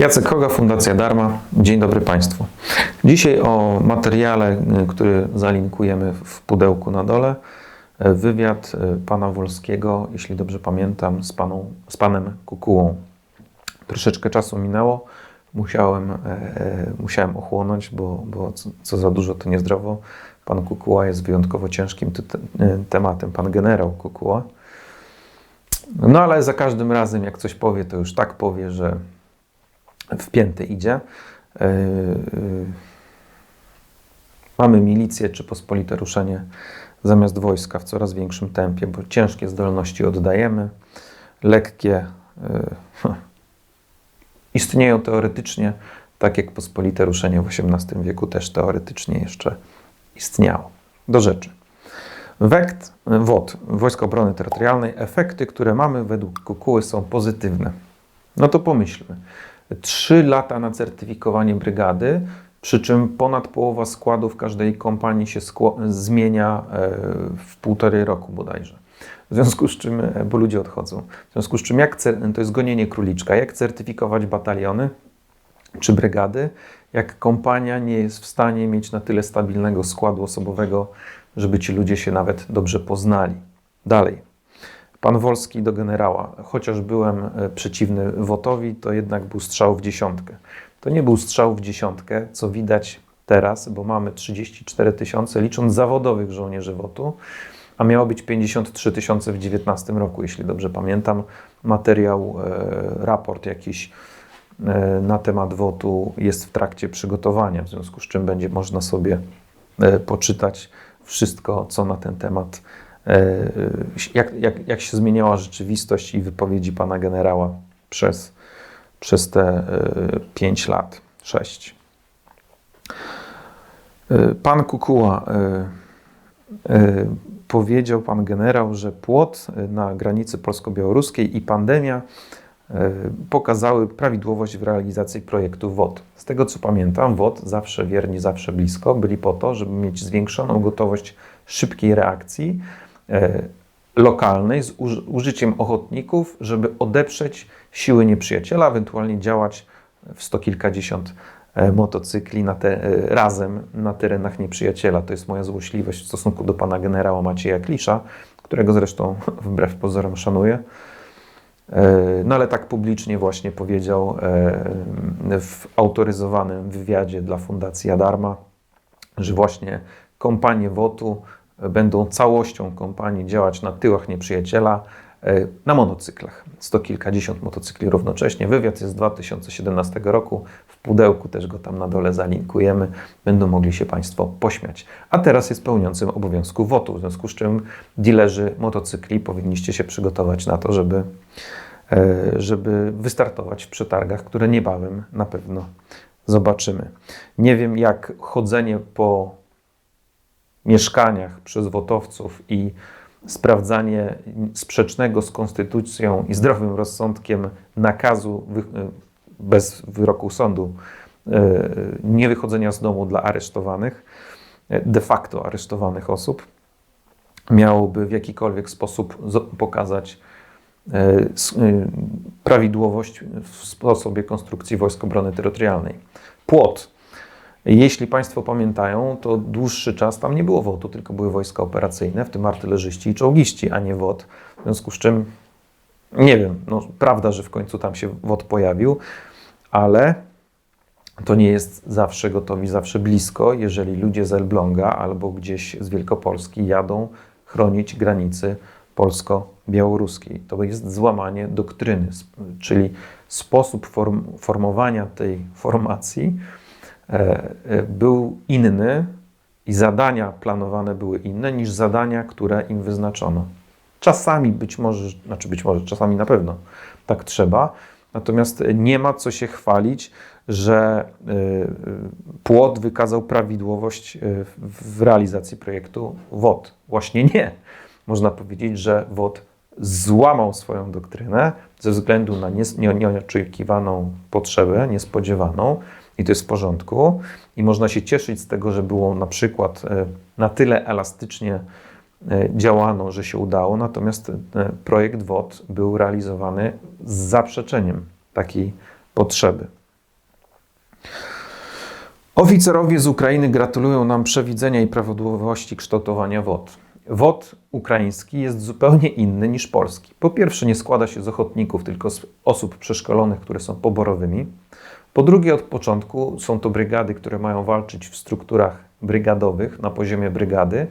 Jacek Koga, Fundacja Darma. Dzień dobry Państwu. Dzisiaj o materiale, y, który zalinkujemy w pudełku na dole. y, Wywiad y, pana Wolskiego, jeśli dobrze pamiętam, z, z panem Kukułą. Troszeczkę czasu minęło. Musiałem, e, e, musiałem ochłonąć, bo, bo co, za dużo to niezdrowo. Pan Kukuła jest wyjątkowo ciężkim tematem. Pan generał Kukuła. No ale za każdym razem, jak coś powie, to już tak powie, że w pięty idzie. Yy, yy, Mamy milicję czy pospolite ruszenie zamiast wojska w coraz większym tempie, bo ciężkie zdolności oddajemy, lekkie yy, istnieją teoretycznie, tak jak pospolite ruszenie w XVIII wieku też teoretycznie jeszcze istniało. Do rzeczy. WEKT, WOT, Wojska Obrony Terytorialnej, efekty, które mamy według Kukuły są pozytywne. No to pomyślmy. Trzy lata na certyfikowanie brygady, przy czym ponad połowa składów każdej kompanii się zmienia e, w półtorej roku bodajże. W związku z czym, e, bo ludzie odchodzą, w związku z czym, jak to jest gonienie króliczka, jak certyfikować bataliony czy brygady, jak kompania nie jest w stanie mieć na tyle stabilnego składu osobowego, żeby ci ludzie się nawet dobrze poznali. Dalej. Pan Wolski do generała. Chociaż byłem e, przeciwny Wotowi, to jednak był strzał w dziesiątkę. To nie był strzał w dziesiątkę, co widać teraz, bo mamy 34 tysiące, licząc zawodowych żołnierzy WOTu, a miało być 53 tysiące w 19 roku, jeśli dobrze pamiętam. Materiał, e, raport jakiś e, na temat WOTu jest w trakcie przygotowania, w związku z czym będzie można sobie poczytać wszystko, co na ten temat jak, jak, jak się zmieniała rzeczywistość i wypowiedzi pana generała przez, przez te 5 lat, 6. Pan Kukuła e, e, powiedział, pan generał, że płot na granicy polsko-białoruskiej i pandemia e, pokazały prawidłowość w realizacji projektu WOT. Z tego co pamiętam, WOT zawsze wierni, zawsze blisko byli po to, żeby mieć zwiększoną gotowość szybkiej reakcji e, lokalnej z uż- użyciem ochotników, żeby odeprzeć siły nieprzyjaciela, ewentualnie działać w sto kilkadziesiąt e, motocykli na te, e, razem na terenach nieprzyjaciela. To jest moja złośliwość w stosunku do pana generała Macieja Klisza, którego zresztą wbrew pozorom szanuję. E, No ale tak publicznie właśnie powiedział e, w autoryzowanym wywiadzie dla Fundacji Adarma, że właśnie kompanie WOT-u będą całością kompanii działać na tyłach nieprzyjaciela e, na motocyklach. Sto kilkadziesiąt motocykli równocześnie. Wywiad jest z 2017 roku. W pudełku też go tam na dole zalinkujemy. Będą mogli się Państwo pośmiać. A teraz jest pełniącym obowiązku WOT-u, w związku z czym dealerzy motocykli powinniście się przygotować na to, żeby, e, żeby wystartować w przetargach, które niebawem na pewno zobaczymy. Nie wiem, jak chodzenie po mieszkaniach przez wotowców i sprawdzanie sprzecznego z konstytucją i zdrowym rozsądkiem nakazu wy, bez wyroku sądu e, nie wychodzenia z domu dla aresztowanych, e, de facto aresztowanych osób, miałoby w jakikolwiek sposób pokazać e, e, prawidłowość w sposobie konstrukcji Wojsk Obrony Terytorialnej. Płot. Jeśli Państwo pamiętają, to dłuższy czas tam nie było WOT-u, tylko były wojska operacyjne, w tym artylerzyści i czołgiści, a nie WOT. W związku z czym, nie wiem, no, prawda, że w końcu tam się WOT pojawił, ale to nie jest zawsze gotowi, zawsze blisko, jeżeli ludzie z Elbląga albo gdzieś z Wielkopolski jadą chronić granicy polsko-białoruskiej. To jest złamanie doktryny, czyli sposób form, formowania tej formacji był inny i zadania planowane były inne niż zadania, które im wyznaczono. Czasami być może, znaczy być może, czasami na pewno tak trzeba, natomiast nie ma co się chwalić, że y, płot wykazał prawidłowość w realizacji projektu WOT. Właśnie nie. Można powiedzieć, że WOT złamał swoją doktrynę ze względu na nieoczekiwaną potrzebę, niespodziewaną, i to jest w porządku. I można się cieszyć z tego, że było na przykład e, na tyle elastycznie e, działano, że się udało, natomiast e, projekt WOD był realizowany z zaprzeczeniem takiej potrzeby. Oficerowie z Ukrainy gratulują nam przewidzenia i prawidłowości kształtowania WOD. WOT ukraiński jest zupełnie inny niż polski. Po pierwsze, nie składa się z ochotników, tylko z osób przeszkolonych, które są poborowymi. Po drugie, od początku są to brygady, które mają walczyć w strukturach brygadowych na poziomie brygady,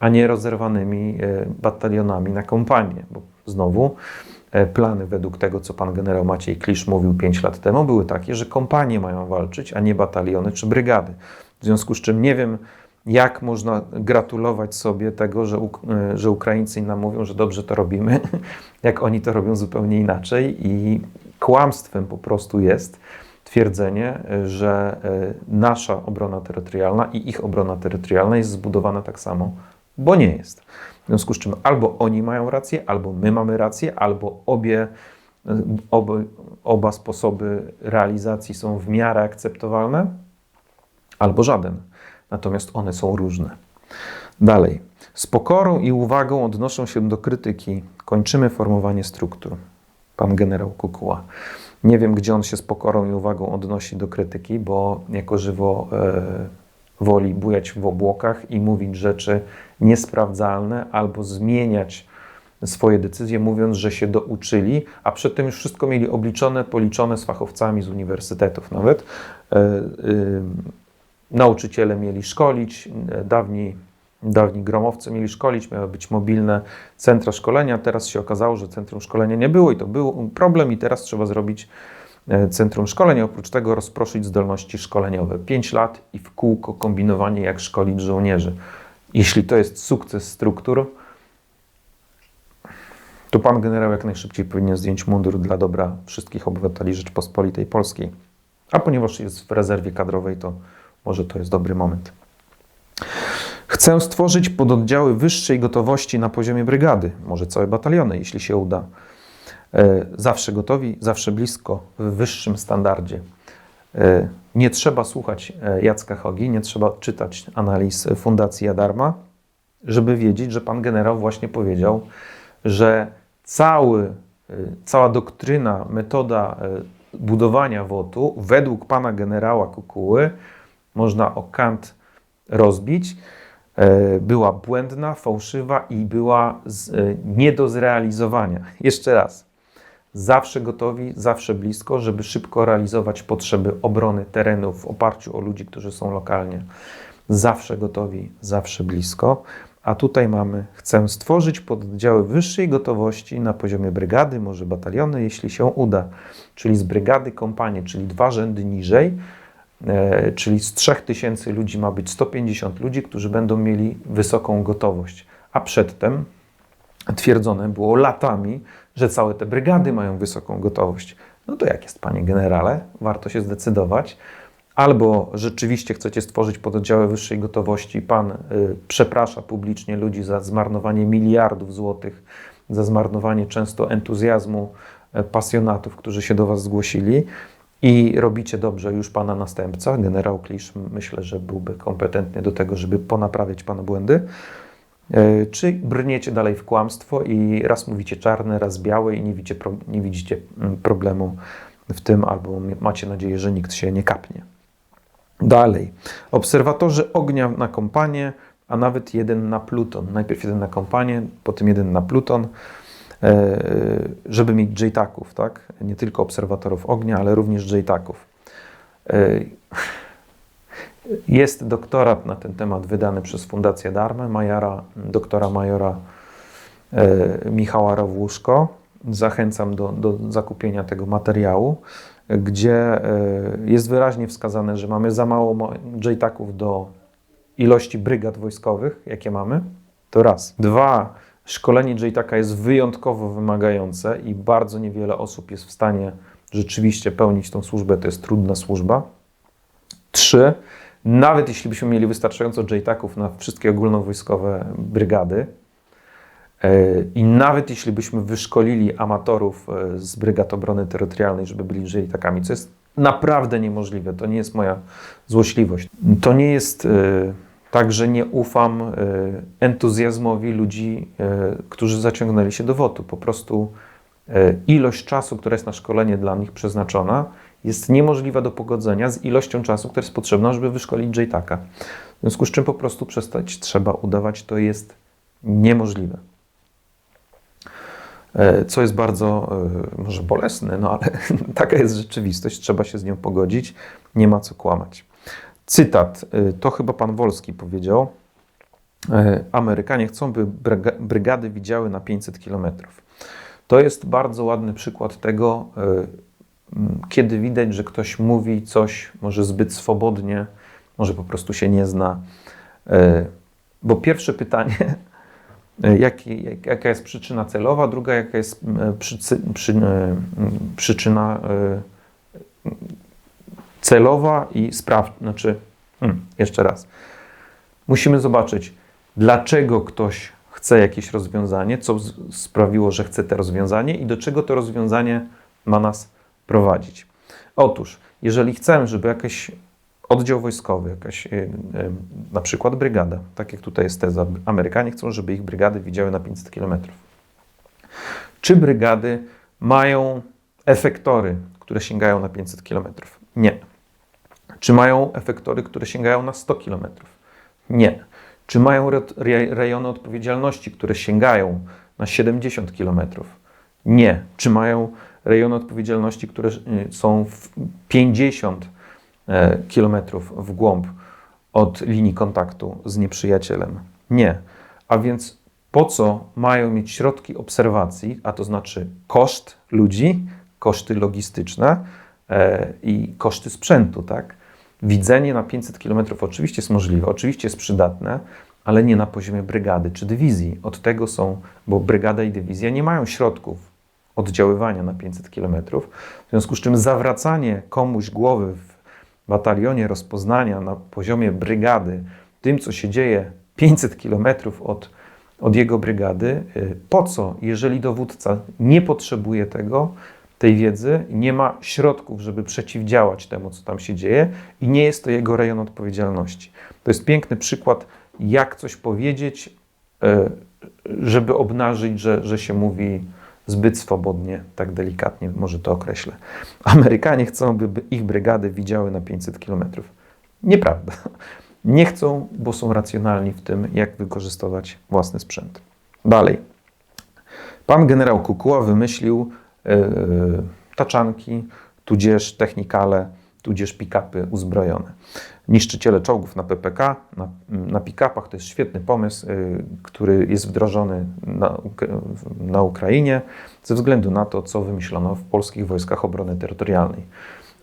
a nie rozerwanymi e, batalionami na kompanię. Bo znowu e, plany według tego, co pan generał Maciej Klisz mówił 5 lat temu, były takie, że kompanie mają walczyć, a nie bataliony czy brygady. W związku z czym nie wiem, jak można gratulować sobie tego, że, e, że Ukraińcy nam mówią, że dobrze to robimy, jak oni to robią zupełnie inaczej i kłamstwem po prostu jest twierdzenie, e, że e, nasza obrona terytorialna i ich obrona terytorialna jest zbudowana tak samo, bo nie jest. W związku z czym albo oni mają rację, albo my mamy rację, albo obie, oba sposoby realizacji są w miarę akceptowalne, albo żaden. Natomiast one są różne. Dalej. Z pokorą i uwagą odnoszą się do krytyki. Kończymy formowanie struktur. Pan generał Kukuła. Nie wiem, gdzie on się z pokorą i uwagą odnosi do krytyki, bo jako żywo e, woli bujać w obłokach i mówić rzeczy niesprawdzalne albo zmieniać swoje decyzje, mówiąc, że się douczyli, a przedtem już wszystko mieli obliczone, policzone z fachowcami z uniwersytetów nawet. E, e, nauczyciele mieli szkolić, e, dawni, dawni gromowcy mieli szkolić, miały być mobilne centra szkolenia. Teraz się okazało, że centrum szkolenia nie było i to był problem, i teraz trzeba zrobić e, centrum szkolenia. Oprócz tego rozproszyć zdolności szkoleniowe. 5 lat i w kółko kombinowanie, jak szkolić żołnierzy. Jeśli to jest sukces struktur, to pan generał jak najszybciej powinien zdjąć mundur dla dobra wszystkich obywateli Rzeczpospolitej Polskiej. A ponieważ jest w rezerwie kadrowej, to może to jest dobry moment. Chcę stworzyć pododdziały wyższej gotowości na poziomie brygady, może całe bataliony, jeśli się uda. E, Zawsze gotowi, zawsze blisko, w wyższym standardzie. E, Nie trzeba słuchać e, Jacka Hogi, nie trzeba czytać analiz Fundacji Jadarma, żeby wiedzieć, że pan generał właśnie powiedział, że cały, cała doktryna, metoda budowania WOT-u według pana generała Kukuły można o kant rozbić, e, była błędna, fałszywa i była e, nie do zrealizowania. Jeszcze raz. Zawsze gotowi, zawsze blisko, żeby szybko realizować potrzeby obrony terenu w oparciu o ludzi, którzy są lokalnie. Zawsze gotowi, zawsze blisko. A tutaj mamy, chcę stworzyć pododdziały wyższej gotowości na poziomie brygady, może bataliony, jeśli się uda. Czyli z brygady kompanie, czyli dwa rzędy niżej, czyli z 3000 ludzi ma być 150 ludzi, którzy będą mieli wysoką gotowość. A przedtem twierdzone było latami, że całe te brygady mają wysoką gotowość. No to jak jest, panie generale? Warto się zdecydować. Albo rzeczywiście chcecie stworzyć pododdziały wyższej gotowości, pan y, przeprasza publicznie ludzi za zmarnowanie miliardów złotych, za zmarnowanie często entuzjazmu e, pasjonatów, którzy się do was zgłosili, i robicie dobrze już pana następca, generał Klisz, myślę, że byłby kompetentny do tego, żeby ponaprawiać pana błędy. E, Czy brniecie dalej w kłamstwo i raz mówicie czarne, raz białe i nie widzicie, nie widzicie mm, problemu w tym, albo macie nadzieję, że nikt się nie kapnie. Dalej. Obserwatorzy ognia na kompanię, a nawet jeden na Pluton. Najpierw jeden na kompanię, potem jeden na Pluton, żeby mieć JTAGów, tak? Nie tylko obserwatorów ognia, ale również JTAGów. E, Jest doktorat na ten temat wydany przez Fundację Darmę, majora, doktora majora e, Michała Rawłuszko. Zachęcam do, do zakupienia tego materiału, gdzie e, jest wyraźnie wskazane, że mamy za mało JTAGów do ilości brygad wojskowych, jakie mamy. To raz. Dwa, szkolenie JTAGa jest wyjątkowo wymagające i bardzo niewiele osób jest w stanie rzeczywiście pełnić tą służbę. To jest trudna służba. Trzy, nawet jeśli byśmy mieli wystarczająco JTAGów na wszystkie ogólnowojskowe brygady e, i nawet jeśli byśmy wyszkolili amatorów e, z Brygad Obrony Terytorialnej, żeby byli JTAGami, co jest naprawdę niemożliwe, to nie jest moja złośliwość. To nie jest e, tak, że nie ufam e, entuzjazmowi ludzi, e, którzy zaciągnęli się do WOT-u. Po prostu e, ilość czasu, która jest na szkolenie dla nich przeznaczona, jest niemożliwa do pogodzenia z ilością czasu, która jest potrzebna, żeby wyszkolić JTAKa. W związku z czym po prostu przestać trzeba udawać, to jest niemożliwe. Co jest bardzo może bolesne, no ale taka jest rzeczywistość, trzeba się z nią pogodzić, nie ma co kłamać. Cytat, e, to chyba pan Wolski powiedział. Amerykanie chcą, by brygady widziały na 500 kilometrów. To jest bardzo ładny przykład tego, kiedy widać, że ktoś mówi coś może zbyt swobodnie, może po prostu się nie zna. Bo pierwsze pytanie, jak, jak, jaka jest przyczyna celowa, druga jaka jest przy, przy, przyczyna celowa i spraw, znaczy, hmm, jeszcze raz. Musimy zobaczyć, dlaczego ktoś chce jakieś rozwiązanie, co sprawiło, że chce to rozwiązanie i do czego to rozwiązanie ma nas prowadzić. Otóż, jeżeli chcemy, żeby jakieś oddział wojskowy, jakaś e, e, na przykład brygada, tak jak tutaj jest teza, Amerykanie chcą, żeby ich brygady widziały na 500 km. Czy brygady mają efektory, które sięgają na 500 km? Nie. Czy mają efektory, które sięgają na 100 km? Nie. Czy mają rejony odpowiedzialności, które sięgają na 70 km? Nie. Czy mają rejony odpowiedzialności, które są w 50 e, km w głąb od linii kontaktu z nieprzyjacielem? Nie. A więc po co mają mieć środki obserwacji, a to znaczy koszt ludzi, koszty logistyczne i koszty sprzętu, tak? Widzenie na 500 km oczywiście jest możliwe, oczywiście jest przydatne, ale nie na poziomie brygady czy dywizji. Od tego są, bo brygada i dywizja nie mają środków oddziaływania na 500 km, w związku z czym zawracanie komuś głowy w batalionie rozpoznania na poziomie brygady tym, co się dzieje 500 km od, od jego brygady, y, po co, jeżeli dowódca nie potrzebuje tego, tej wiedzy, nie ma środków, żeby przeciwdziałać temu, co tam się dzieje, i nie jest to jego rejon odpowiedzialności. To jest piękny przykład, jak coś powiedzieć, e, żeby obnażyć, że, że się mówi zbyt swobodnie, tak delikatnie, może to określę. Amerykanie chcą, by ich brygady widziały na 500 km. Nieprawda. Nie chcą, bo są racjonalni w tym, jak wykorzystywać własny sprzęt. Dalej. Pan generał Kukuła wymyślił taczanki, tudzież technikale, tudzież pick-upy uzbrojone. Niszczyciele czołgów na PPK, na, na pick-upach to jest świetny pomysł, e, który jest wdrożony na, na Ukrainie ze względu na to, co wymyślono w polskich wojskach obrony terytorialnej.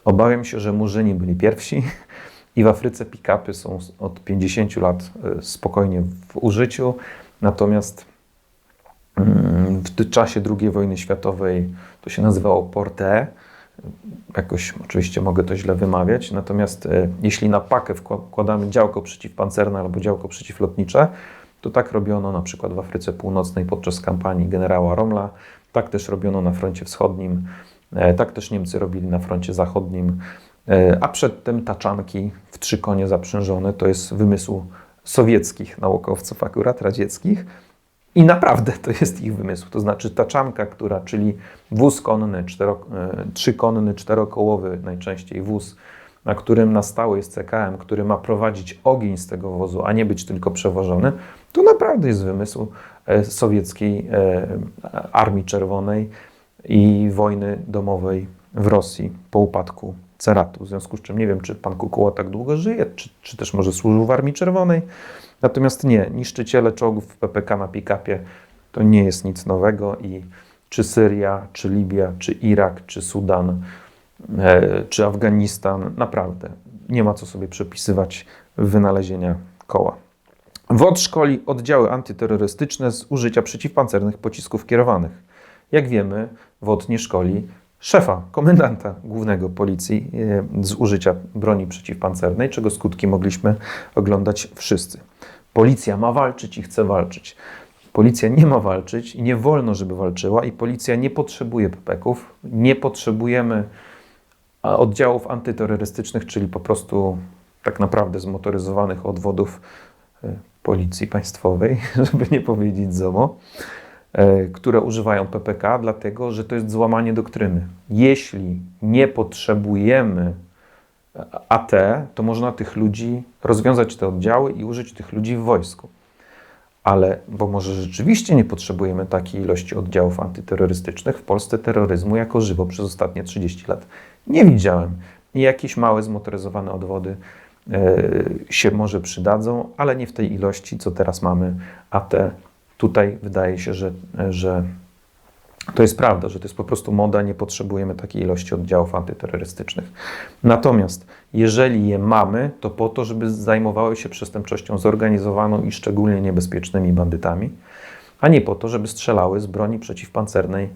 Obawiam się, że Murzyni byli pierwsi i w Afryce pick-upy są od 50 lat e, spokojnie w użyciu, natomiast mm, w czasie II wojny światowej to się nazywało Porte. Jakoś oczywiście mogę to źle wymawiać. Natomiast e, jeśli na pakę wkładamy działko przeciwpancerne albo działko przeciwlotnicze, to tak robiono na przykład w Afryce Północnej podczas kampanii generała Romla. Tak też robiono na froncie wschodnim. E, tak też Niemcy robili na froncie zachodnim. E, a przedtem taczanki w trzy konie zaprzężone to jest wymysł sowieckich naukowców, akurat radzieckich i naprawdę to jest ich wymysł. To znaczy taczanka, która, czyli wóz konny, cztero, e, trzykonny, czterokołowy najczęściej wóz, na którym na stałe jest CKM, który ma prowadzić ogień z tego wozu, a nie być tylko przewożony, to naprawdę jest wymysł e, sowieckiej e, Armii Czerwonej i wojny domowej w Rosji po upadku Ceratu. W związku z czym nie wiem, czy pan Kukuła tak długo żyje, czy, czy też może służył w Armii Czerwonej. Natomiast nie, niszczyciele czołgów w PPK na pick-upie to nie jest nic nowego i czy Syria, czy Libia, czy Irak, czy Sudan, e, czy Afganistan, naprawdę nie ma co sobie przepisywać wynalezienia koła. WOD szkoli oddziały antyterrorystyczne z użycia przeciwpancernych pocisków kierowanych. Jak wiemy, WOD nie szkoli szefa, komendanta głównego policji e, z użycia broni przeciwpancernej, czego skutki mogliśmy oglądać wszyscy. Policja ma walczyć i chce walczyć. Policja nie ma walczyć i nie wolno, żeby walczyła, i policja nie potrzebuje pepeków, nie potrzebujemy oddziałów antyterrorystycznych, czyli po prostu tak naprawdę zmotoryzowanych odwodów e, policji państwowej, żeby nie powiedzieć ZOMO. E, które używają PPK, dlatego że to jest złamanie doktryny. Jeśli nie potrzebujemy AT, to można tych ludzi rozwiązać te oddziały i użyć tych ludzi w wojsku. Ale, bo może rzeczywiście nie potrzebujemy takiej ilości oddziałów antyterrorystycznych, w Polsce terroryzmu jako żywo przez ostatnie 30 lat nie widziałem. Jakieś małe zmotoryzowane odwody e, się może przydadzą, ale nie w tej ilości, co teraz mamy, a te tutaj wydaje się, że, że to jest prawda, że to jest po prostu moda, nie potrzebujemy takiej ilości oddziałów antyterrorystycznych. Natomiast jeżeli je mamy, to po to, żeby zajmowały się przestępczością zorganizowaną i szczególnie niebezpiecznymi bandytami, a nie po to, żeby strzelały z broni przeciwpancernej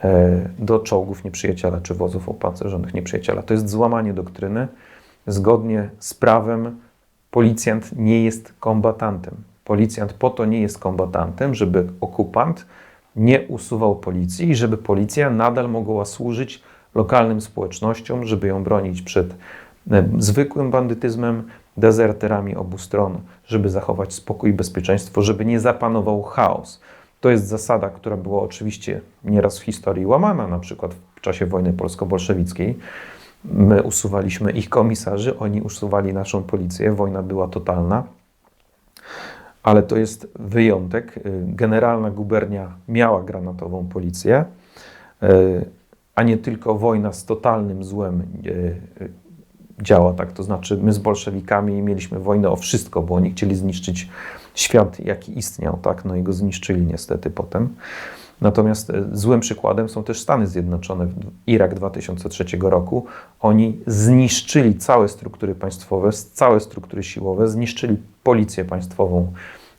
e, do czołgów nieprzyjaciela czy wozów opancerzonych nieprzyjaciela. To jest złamanie doktryny. Zgodnie z prawem policjant nie jest kombatantem. Policjant po to nie jest kombatantem, żeby okupant nie usuwał policji i żeby policja nadal mogła służyć lokalnym społecznościom, żeby ją bronić przed e, zwykłym bandytyzmem, dezerterami obu stron, żeby zachować spokój i bezpieczeństwo, żeby nie zapanował chaos. To jest zasada, która była oczywiście nieraz w historii łamana, na przykład w czasie wojny polsko-bolszewickiej. My usuwaliśmy ich komisarzy, oni usuwali naszą policję, wojna była totalna ale to jest wyjątek. Y, generalna gubernia miała granatową policję, y, a nie tylko wojna z totalnym złem y, działa tak. To znaczy, my z bolszewikami mieliśmy wojnę o wszystko, bo oni chcieli zniszczyć świat, jaki istniał, tak? No i go zniszczyli niestety potem. Natomiast złym przykładem są też Stany Zjednoczone. Irak 2003 roku. Oni zniszczyli całe struktury państwowe, całe struktury siłowe, zniszczyli policję państwową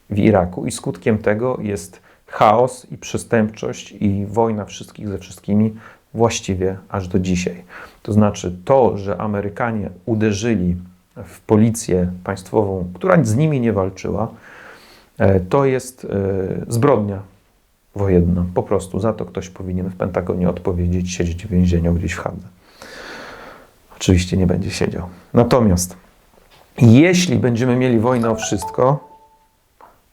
w Iraku i skutkiem tego jest chaos i przestępczość i wojna wszystkich ze wszystkimi właściwie aż do dzisiaj. To znaczy to, że Amerykanie uderzyli w policję państwową, która z nimi nie walczyła, e, to jest e, zbrodnia wojenna. Po prostu za to ktoś powinien w Pentagonie odpowiedzieć, siedzieć w więzieniu gdzieś w Hadze. Oczywiście nie będzie siedział. Natomiast jeśli będziemy mieli wojnę o wszystko,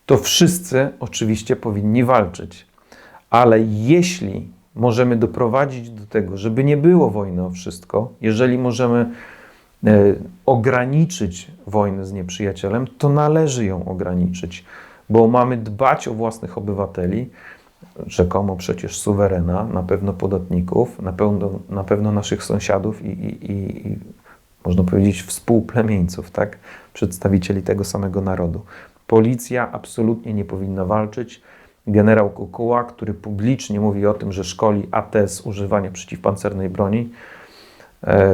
to wszyscy oczywiście powinni walczyć. Ale jeśli możemy doprowadzić do tego, żeby nie było wojny o wszystko, jeżeli możemy e, ograniczyć wojnę z nieprzyjacielem, to należy ją ograniczyć, bo mamy dbać o własnych obywateli, rzekomo przecież suwerena, na pewno podatników, na pewno, na pewno naszych sąsiadów i, i, i można powiedzieć współplemieńców, tak? przedstawicieli tego samego narodu. Policja absolutnie nie powinna walczyć. Generał Kukuła, który publicznie mówi o tym, że szkoli ATS używania przeciwpancernej broni, e,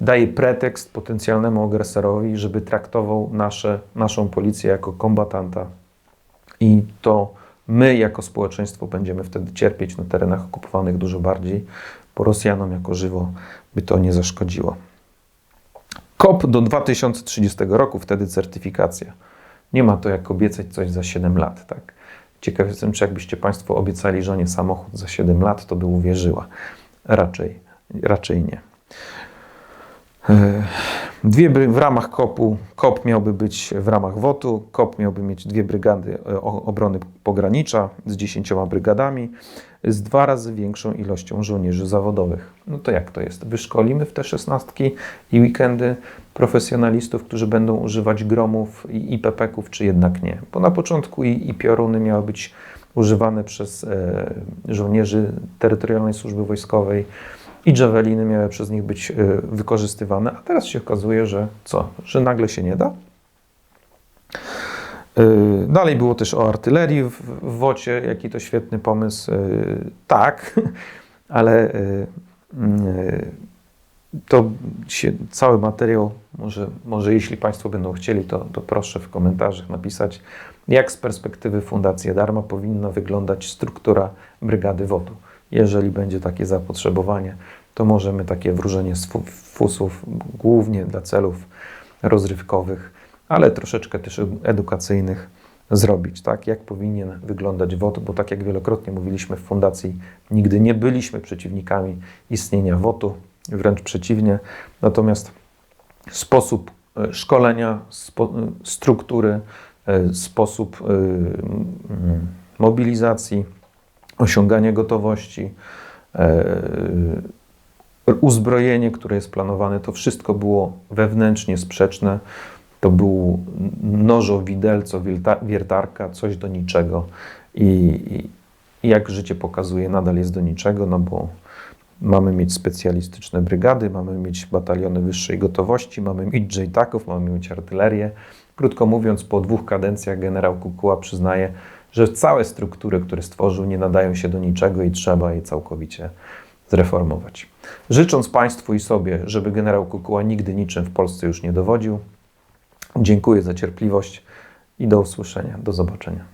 daje pretekst potencjalnemu agresorowi, żeby traktował nasze, naszą policję jako kombatanta. I to my, jako społeczeństwo, będziemy wtedy cierpieć na terenach okupowanych dużo bardziej, bo Rosjanom jako żywo by to nie zaszkodziło. KOP do 2030 roku, wtedy certyfikacja. Nie ma to jak obiecać coś za 7 lat, tak? Ciekaw jestem, czy jakbyście Państwo obiecali żonie samochód za 7 lat, to by uwierzyła. Raczej, raczej nie. E, dwie w ramach KOP-u, KOP miałby być w ramach WOT-u, KOP miałby mieć dwie brygady e, obrony pogranicza z dziesięcioma brygadami, z dwa razy większą ilością żołnierzy zawodowych. No to jak to jest? Wyszkolimy w te szesnastki i weekendy profesjonalistów, którzy będą używać gromów i IPP-ków, czy jednak nie? Bo na początku i, i pioruny miały być używane przez e, żołnierzy terytorialnej służby wojskowej, i Javeliny miały przez nich być e, wykorzystywane, a teraz się okazuje, że co? Że nagle się nie da? E, dalej było też o artylerii w, w WOCie, jaki to świetny pomysł. E, tak, ale to się, cały materiał, może, może jeśli Państwo będą chcieli, to, to proszę w komentarzach napisać, jak z perspektywy Fundacji Darma powinna wyglądać struktura brygady WOT-u. Jeżeli będzie takie zapotrzebowanie, to możemy takie wróżenie z fusów głównie dla celów rozrywkowych, ale troszeczkę też edukacyjnych zrobić, tak? Jak powinien wyglądać WOT, bo tak jak wielokrotnie mówiliśmy w fundacji, nigdy nie byliśmy przeciwnikami istnienia WOT-u, wręcz przeciwnie. Natomiast sposób e, szkolenia, spo, e, struktury, e, sposób mobilizacji, osiąganie gotowości, uzbrojenie, które jest planowane, to wszystko było wewnętrznie sprzeczne. To był nożo, widelco, wiertarka, coś do niczego. I, I jak życie pokazuje, nadal jest do niczego, no bo mamy mieć specjalistyczne brygady, mamy mieć bataliony wyższej gotowości, mamy mieć JTAK-ów, mamy mieć artylerię. Krótko mówiąc, po dwóch kadencjach generał Kukuła przyznaje, że całe struktury, które stworzył, nie nadają się do niczego i trzeba je całkowicie zreformować. Życząc Państwu i sobie, żeby generał Kukuła nigdy niczym w Polsce już nie dowodził, dziękuję za cierpliwość i do usłyszenia. Do zobaczenia.